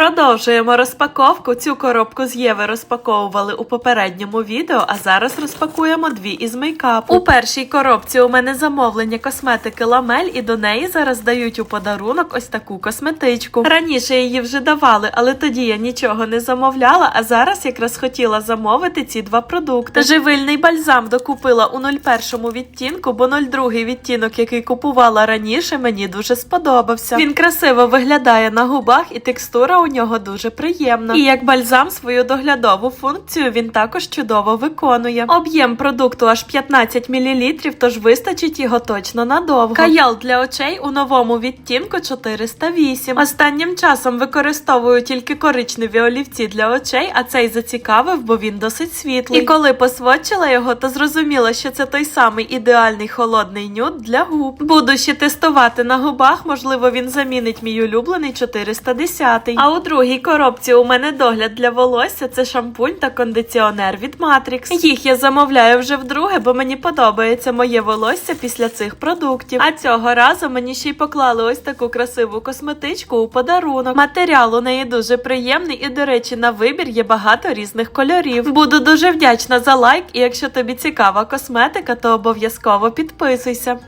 Продовжуємо розпаковку. Цю коробку з Єви розпаковували у попередньому відео, а зараз розпакуємо дві із мейкапу. У першій коробці у мене замовлення косметики Ламель, і до неї зараз дають у подарунок ось таку косметичку. Раніше її вже давали, але тоді я нічого не замовляла, а зараз якраз хотіла замовити ці два продукти. Живильний бальзам докупила у 01 відтінку, бо 02 відтінок, який купувала раніше, мені дуже сподобався. Він красиво виглядає на губах і текстура у нього дуже приємна. І як бальзам свою доглядову функцію він також чудово виконує. Об'єм продукту аж 15 мл, тож вистачить його точно надовго. Каял для очей у новому відтінку 408. Останнім часом використовую тільки коричневі олівці для очей, а цей зацікавив, бо він досить світлий. І коли посводчила його, то зрозуміла, що це той самий ідеальний холодний нюд для губ. Буду ще тестувати на губах, можливо, він замінить мій улюблений 410. А у другій коробці у мене догляд для волосся це шампунь та кондиціонер від Matrix. Їх я замовляю вже вдруге, бо мені подобається моє волосся після цих продуктів. А цього разу мені ще й поклали ось таку красиву косметичку у подарунок. Матеріал у неї дуже приємний і, до речі, на вибір є багато різних кольорів. Буду дуже вдячна за лайк, і якщо тобі цікава косметика, то обов'язково підписуйся.